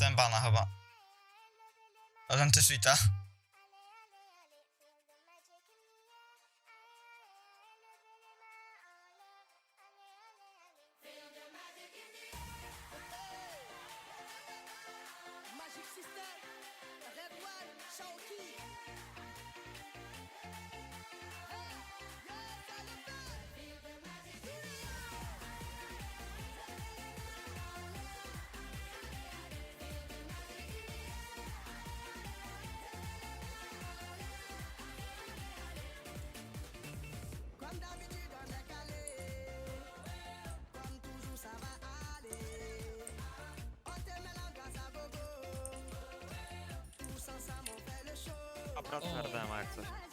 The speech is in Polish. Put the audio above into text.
dostałem bana chyba. Ale сердце.